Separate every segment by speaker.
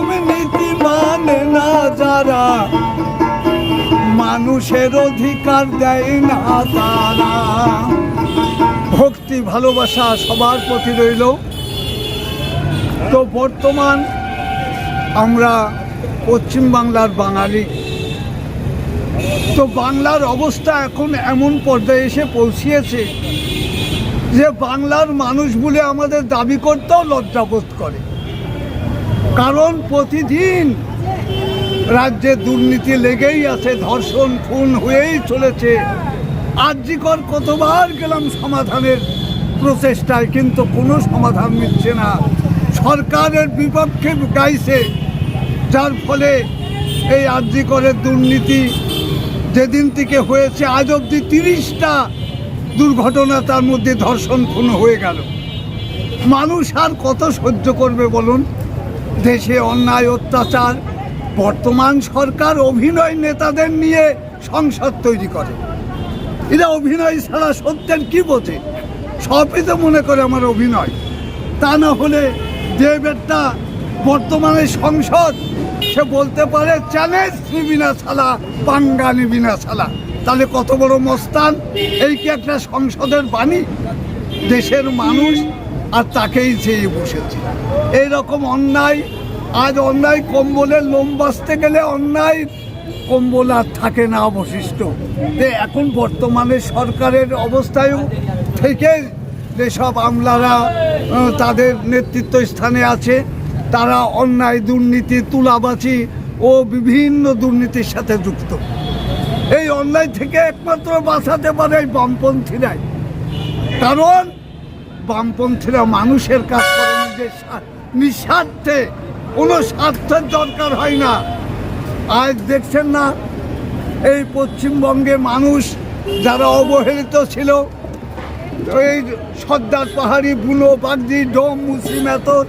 Speaker 1: নিয়ম নীতি মানে না যারা, মানুষের অধিকার দেয় না তারা। ভক্তি, ভালোবাসা সবার প্রতি রইল। তো বর্তমান আমরা পশ্চিমবাংলার বাঙালি। তো বাংলার অবস্থা এখন এমন পর্যায়ে এসে পৌঁছিয়েছে যে বাংলার মানুষ বলে আমাদের দাবি করতেও লজ্জাবোধ করে। কারণ প্রতিদিন রাজ্যে দুর্নীতি লেগেই আছে, ধর্ষণ, খুন হয়েই চলেছে। আর্যিকর কতবার গেলাম সমাধানের প্রচেষ্টায়, কিন্তু কোনো সমাধান মিলছে না। সরকারের বিপক্ষে গাইছে, যার ফলে এই আর্যিকরের দুর্নীতি যেদিন থেকে হয়েছে, আজ অবধি তিরিশটা দুর্ঘটনা তার মধ্যে ধর্ষণ, খুন হয়ে গেল। মানুষ আর কত সহ্য করবে বলুন? দেশে অন্যায়, অত্যাচার, বর্তমান সরকার অভিনয় নেতাদের নিয়ে সংসদ তৈরি করে। এরা অভিনয় ছাড়া সত্যের কি বোঝে? সবই তো মনে করে আমার অভিনয়। তা না হলে যে বেটটা বর্তমানে সংসদ, সে বলতে পারে, চ্যালেঞ্জ নিবি না ছালা পাঙ্গা নিবি না ছালা তাহলে কত বড় মস্তান, এই কি একটা সংসদের বাণী? দেশের মানুষ আর তাকেই চেয়ে বসেছে। এইরকম অন্যায়, আজ অন্যায় কম্বলের লোম বাঁচতে গেলে অন্যায় কম্বল আর থাকে না অবশিষ্ট। তো এখন বর্তমানে সরকারের অবস্থায়ও থেকে যেসব আমলারা তাদের নেতৃত্ব স্থানে আছে, তারা অন্যায় দুর্নীতি, তুলাবাজি ও বিভিন্ন দুর্নীতির সাথে যুক্ত। এই অন্যায় থেকে একমাত্র বাঁচাতে পারে এই বামপন্থীরাই। কারণ বামপন্থীরা মানুষের কাজ করে নিজের স্বা- নিঃস্বার্থে। কোনো স্বার্থের দরকার হয় না। আজ দেখছেন না, এই পশ্চিমবঙ্গে মানুষ যারা অবহেলিত ছিল এই সর্দার পাহাড়ি বুনো বাগদি, ডোম, মুসলিম এত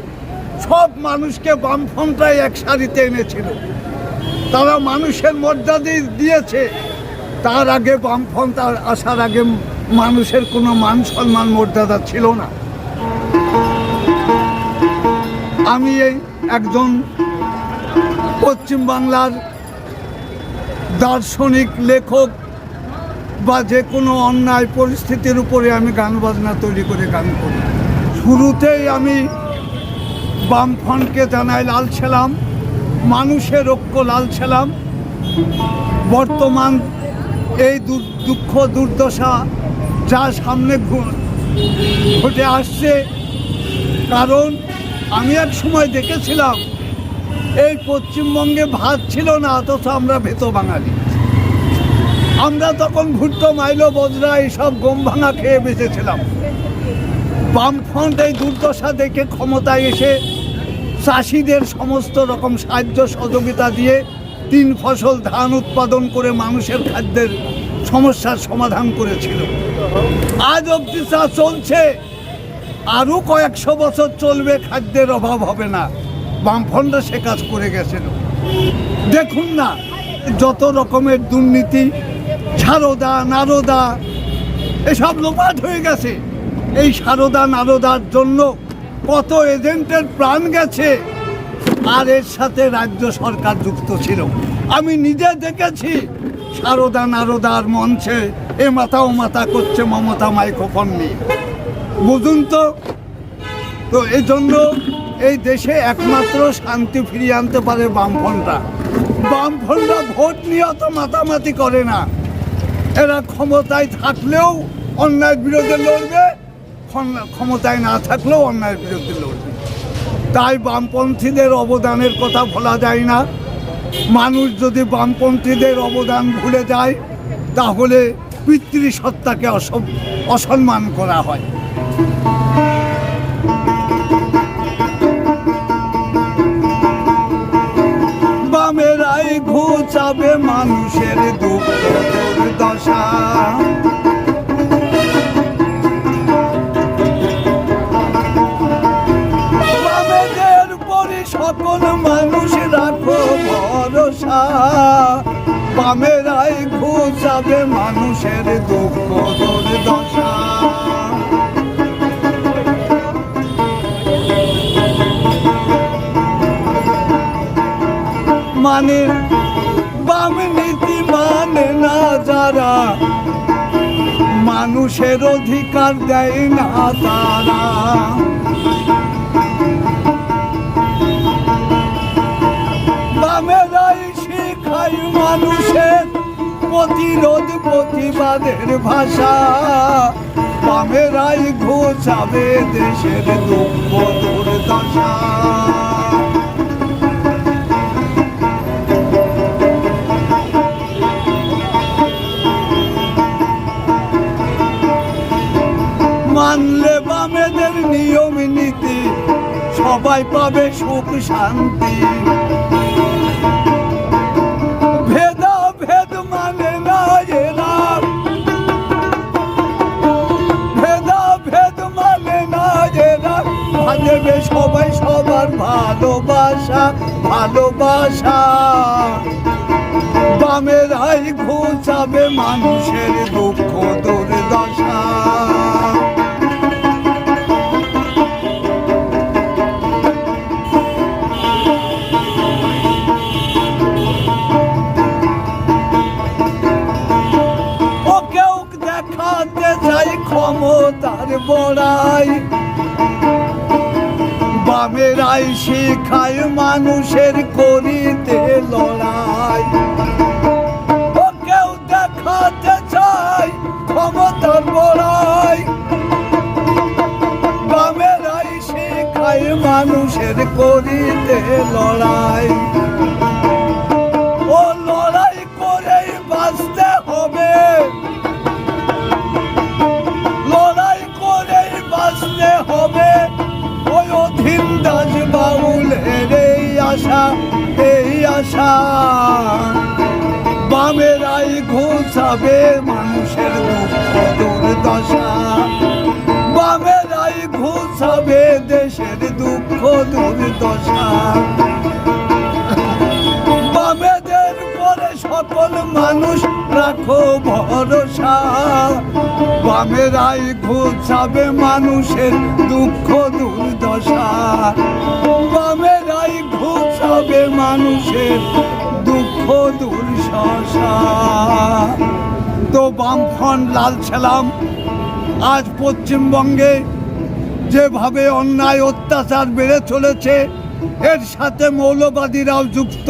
Speaker 1: সব মানুষকে বামফ্রন্টরাই এক সারিতে এনেছিল। তারা মানুষের মর্যাদা দিয়েছে। তার আগে বামফ্রন্ট আসার আগে মানুষের কোনো মান সম্মান, মর্যাদা ছিল না। আমি এই একজন পশ্চিমবাংলার দার্শনিক, লেখক বা যে কোনো অন্যায় পরিস্থিতির উপরে আমি গান বাজনা তৈরি করে গান করি। শুরুতেই আমি বামফ্রন্টকে জানাই লাল ছিলাম, মানুষের ঐক্য লাল ছিলাম। বর্তমান এই দুঃখ দুর্দশা যা সামনে ঘটে আসছে। কারণ আমি এক সময় দেখেছিলাম, এই পশ্চিমবঙ্গে ভাত ছিল না, অথচ আমরা ভেতো বাঙালি। আমরা তখন ভুট্টো, মাইলো, বজরা এইসব গম ভাঙা খেয়ে বেঁচেছিলাম। বামফ্রন্ট এই দুর্দশা দেখে ক্ষমতায় এসে চাষিদের সমস্ত রকম সাহায্য সহযোগিতা দিয়ে তিন ফসল ধান উৎপাদন করে মানুষের খাদ্যের সমস্যার সমাধান করেছিল। আজ অবধি তা চলছে, আরও কয়েকশো বছর চলবে, খাদ্যের অভাব হবে না। বামফ্রন্টরা সে কাজ করে গেছিল দেখুন না, যত রকমের দুর্নীতি, সারদা, নারদা, এসব লোপাট হয়ে গেছে। এই সারদা, নারদার জন্য কত এজেন্টের প্রাণ গেছে। আর এর সাথে রাজ্য সরকার যুক্ত ছিল। আমি নিজে দেখেছি। সারদা নারদার মঞ্চে এ মাথা ও মাথা করছে মমতা মাইক্রোফোন নিয়ে। বুঝুন তো তো এই জন্য এই দেশে একমাত্র শান্তি ফিরিয়ে আনতে পারে বামফ্রন্টরা। বামফ্রন্টরা ভোট নিয়ে অত মাতামাতি করে না। এরা ক্ষমতায় থাকলেও অন্যায়ের বিরুদ্ধে লড়বে, ক্ষম- ক্ষমতায় না থাকলেও অন্যায়ের বিরুদ্ধে লড়বে। তাই বামপন্থীদের অবদানের কথা ভোলা যায় না। মানুষ যদি বামপন্থীদের অবদান ভুলে যায়, তাহলে পিতৃসত্তাকে অসম- অসম্মান করা হয়। বামেরাই ঘুচাবে মানুষের দুঃখ দশা। বামেরাই ঘুচাবে মানুষের দুঃখ দুর্দশা মানে বাম নীতি মানে না যারা, মানুষের অধিকার দেয় না তারা। প্রতিরোধ প্রতিবাদের ভাষা। বামেরাই ঘোষাবে দেশের দুঃখ দুর্দশা। মানলে বামেদের নিয়ম নীতি, সবাই পাবে সুখ শান্তি। সবাই সবার ভালোবাসা ভালোবাসা। বামেরাই ঘুচাবে মানুষের দুঃখ দুর্দশা। শেখায় মানুষের করিতে লড়াই। ওকেও দেখাতে চাই ক্ষমতার বড়াই। বামেরাই শেখায় মানুষের করিতে লড়াই। আশা, এই আশা। বামেরাই ঘোষাবে মানুষের দুঃখ দুর্দশা। বামেরাই ঘোষাবে দেশের দুঃখ দুর্দশা। বামেদের পরে সকল মানুষ রাখো ভরসা। বামেরাই ঘোষাবে মানুষের দুঃখ দুর্দশা। বামেরাই ঘোষাবে মানুষের দুঃখ দুর্দশা তো বামফ্রন্ট লাল ছিলাম, আজ পশ্চিমবঙ্গে যেভাবে অন্যায় অত্যাচার বেড়ে চলেছে, এর সাথে মৌলবাদীরাও যুক্ত।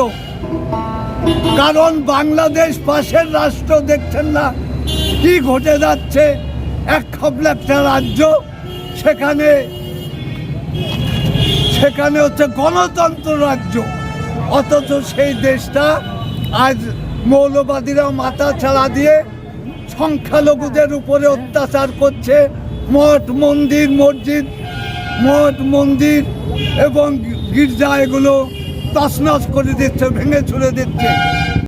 Speaker 1: কারণ বাংলাদেশ পাশের রাষ্ট্র দেখছেন না, কি ঘটে যাচ্ছে, এক খবলে একটা রাজ্য, সেখানে সেখানে হচ্ছে গণতন্ত্র রাজ্য। অথচ সেই দেশটা আজ মৌলবাদীরা মাথা ছাড়া দিয়ে সংখ্যালঘুদের উপরে অত্যাচার করছে। মঠ, মন্দির, মসজিদ, মঠ, মন্দির এবং গির্জা এগুলো তছনছ করে দিচ্ছে, ভেঙে ছুড়ে দিচ্ছে।